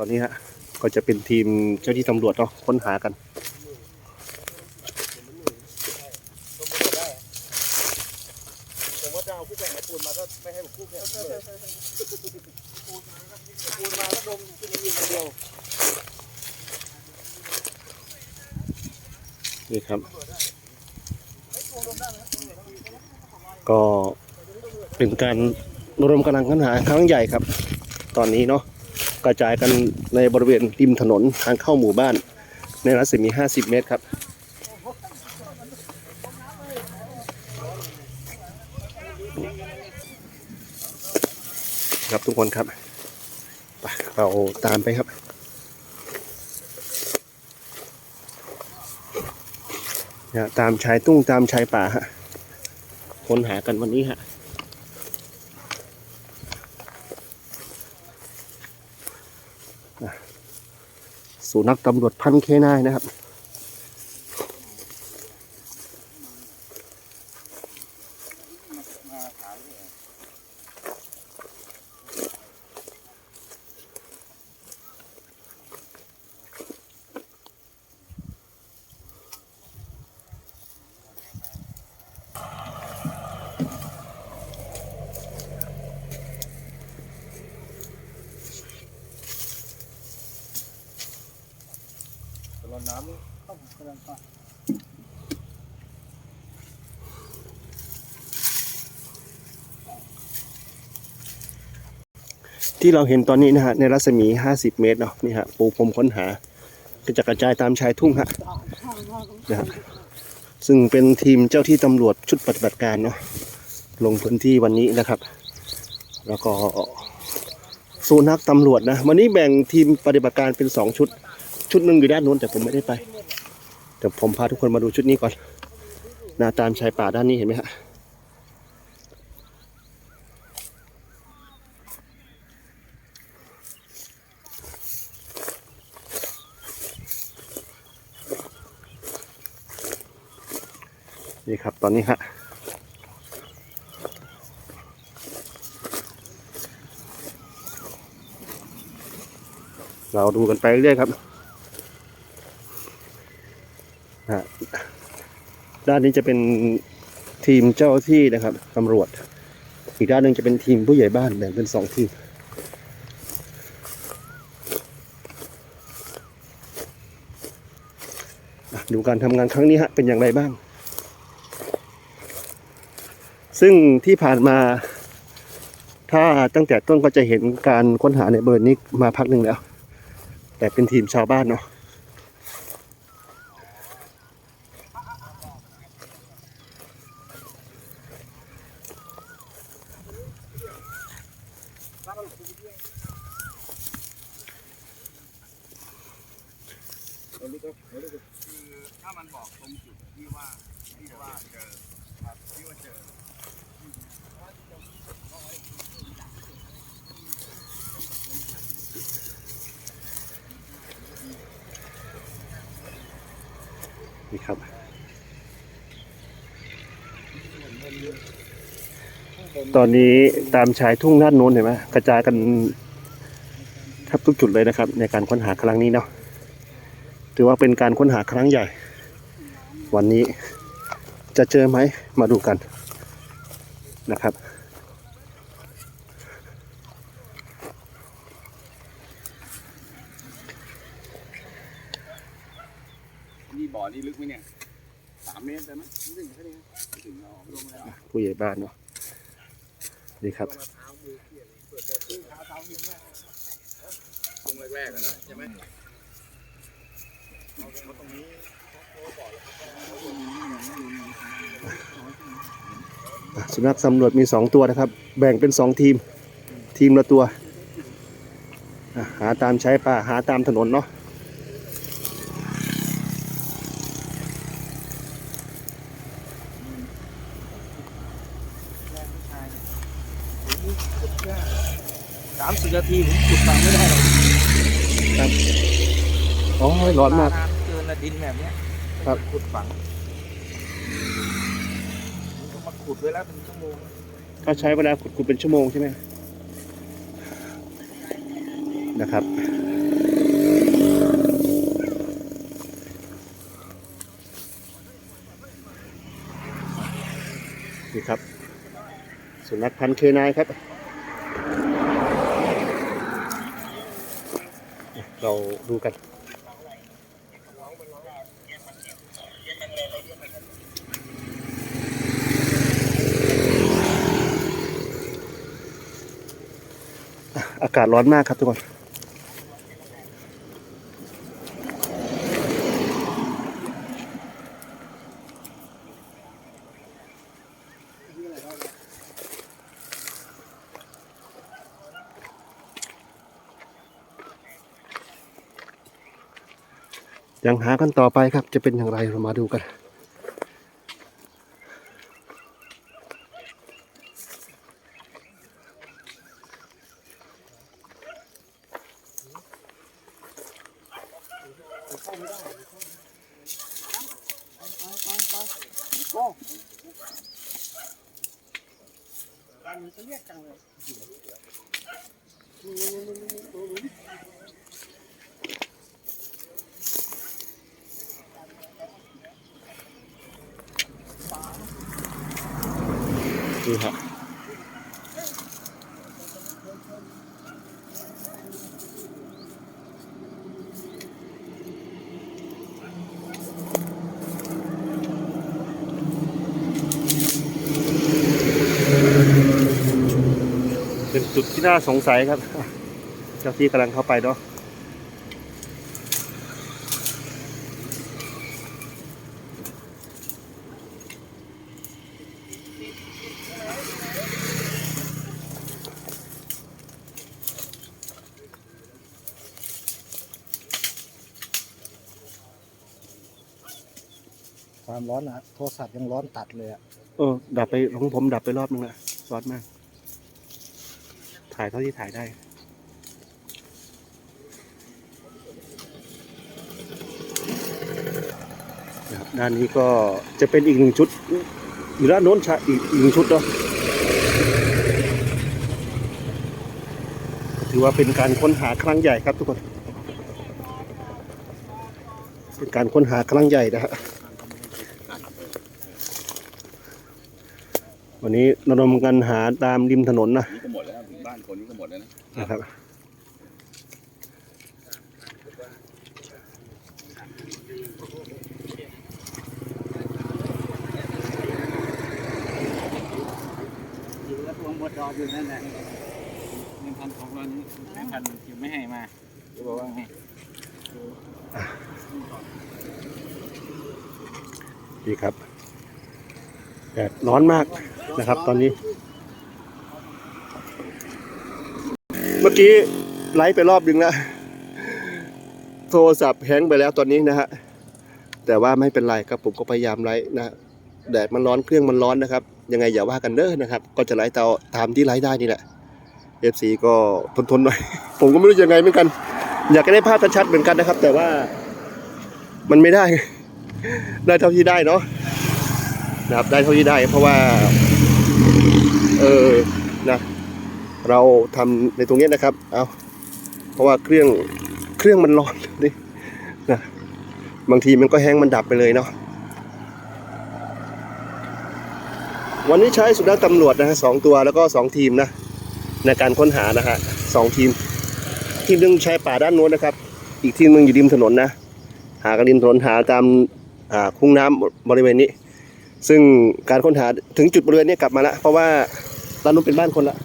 ตอนนี้ฮะก็จะเป็นทีมเจ้าที่ตำรวจเนาะค้นหากัน ผมว่าจะเอาผู้แข่งไอ้ปูนมาก็ไม่ให้ผมคู่แข่งเลยปูนมาก็ดมขึ้นมายืนคนเดียวนี่ครับ ก็เป็นการรวมกำลังค้นหาครั้งใหญ่ครับ ตอนนี้เนาะ กระจายกันในบริเวณริมถนนทางเข้าหมู่บ้าน ในรัศมี 50 เมตรครับ ครับทุกคนครับไปเราตามไปครับนะตามชายตุ้งตามชายป่าฮะค้นหากันวันนี้ฮะ สุนัขตำรวจพันเคนายนะครับอดน้ำ นี่ต้องกำลังปที่เราเห็นตอนนี้นะฮะในรัศมี 50 เมตรเนาะนี่ฮะปูพรมค้นหากระจัดกระจายตามชายทุ่งฮะนะฮะซึ่งเป็นทีมเจ้าที่ตำรวจชุดปฏิบัติการเนาะลงพื้นที่วันนี้นะครับ แล้วก็สูนักตำรวจนะ วันนี้แบ่งทีมปฏิบัติการเป็น 2 ชุด ชุดหนึ่งอยู่ด้านนู้นแต่ผมไม่ได้ไปเดี๋ยวผมพาทุกคนมาดูชุดนี้ก่อนนะตามชายป่าด้านนี้เห็นไหมฮะนี่ครับตอนนี้ฮะเราดูกันไปเรื่อยๆครับ ด้านนี้จะเป็นทีมเจ้าที่นะครับตำรวจ อีกด้านหนึ่งจะเป็นทีมผู้ใหญ่บ้านแบ่งเป็นสองทีมดูการทำงานครั้งนี้ฮะเป็นอย่างไรบ้าง ซึ่งที่ผ่านมา ถ้าตั้งแต่ต้นก็จะเห็นการค้นหาในบริเวณนี้มาพักหนึ่งแล้ว แต่เป็นทีมชาวบ้านเนาะ คือถ้ามันบอกตรงจุดที่ว่าที่ว่าเจอครับที่ว่าเจอนี่ครับ ตอนนี้ตามชายทุ่งด้านโน้นเห็นไหมกระจายกันแทบทุกจุดเลยนะครับ ในการค้นหาครั้งนี้เนาะถือว่าเป็นการค้นหาครั้งใหญ่ วันนี้จะเจอไหมมาดูกันนะครับ นี่บ่อนี่ลึกไหมเนี่ยสามเมตรได้ไหมไม่ถึงแค่นี้ไม่ถึงเราลงเลยอะผู้ใหญ่บ้านเนาะ นี่ครับสุนัขสำรวจมีสองตัวนะครับ แบ่งเป็นสองทีม ทีมละตัว หาตามใช้ป่าหาตามถนนเนาะ สามสิบนาทีผมขุดฟังไม่ได้หรอกครับโอ้ยร้อนมากเจอนละดินแบบเนี้ยครับ ขุดฝังผมก็มาขุดไวแล้วเป็นชั่วโมงก็ใช้เวลาขุดขุดเป็นชั่วโมงใช่ไหมนะครับ นี่ครับสุนัขพันธุ์เคนายครับ เราดูกัน อากาศร้อนมากครับทุกคน ยังหากันต่อไปครับ จะเป็นอย่างไรเรามาดูกัน นี่ครับเป็นจุดที่น่าสงสัยครับ เจ้าที่กำลังเข้าไปเนาะ ความร้อนนะโทรศัพท์ยังร้อนตัดเลยอะเออ ดับไปของผมดับไปรอบนึงละร้อนมาก ถ่ายเท่าที่ถ่ายได้ นะครับด้านนี้ก็จะเป็นอีกหนึ่งชุด อยู่ด้านโน้นชะอีกอีกหนึ่งชุดเนาะถือว่าเป็นการค้นหาครั้งใหญ่ครับทุกคน เป็นการค้นหาครั้งใหญ่นะฮะ วันนี้ระดมกันหาตามริมถนนนะนี่ก็หมดแล้วถึงบ้านคนนี้ก็หมดแล้วนะนะครับอยู่แล้วพวงบดดอกอยู่นั่นแหละหนึ่งพันของเรานี้หนึ่งพันยังไม่ให้มาจะบอกว่าไงดีครับ แดดร้อนมากนะครับ ตอนนี้ เมื่อกี้ไลฟ์ไปรอบนึงแล้วโทรศัพท์แฮงก์ไปแล้วตอนนี้นะฮะแต่ว่าไม่เป็นไรครับผมก็พยายามไลฟ์นะแดดมันร้อนเครื่องมันร้อนนะครับ ยังไงอย่าว่ากันเด้อนะครับ ก็จะไลฟ์ตาตามที่ไลฟ์ได้นี่แหละ FC ก็ทนๆหน่อย ผมก็ไม่รู้ยังไงเหมือนกัน อยากจะได้ภาพชัดๆเหมือนกันนะครับ แต่ว่ามันไม่ได้ ได้เท่าที่ได้เนาะ นะครับ ได้เท่าที่ได้ เพราะว่า เออนะเราทำในตรงนี้นะครับ เอาเพราะว่าเครื่องเครื่องมันร้อนนี่นะบางทีมันก็แห้งมันดับไปเลยเนาะวันนี้ใช้สุนัขตำรวจนะฮะสองตัวแล้วก็สองทีมนะในการค้นหานะฮะสองทีม ทีมหนึ่งใช้ป่าด้านโน้นนะครับ อีกทีมนึงอยู่ริมถนนนะ หากันริมถนนหาตามอ่าคุ้งน้ำบริเวณนี้ ซึ่งการค้นหาถึงจุดบริเวณนี้กลับมาแล้วเพราะว่าด้านนู้นเป็นบ้านคนละ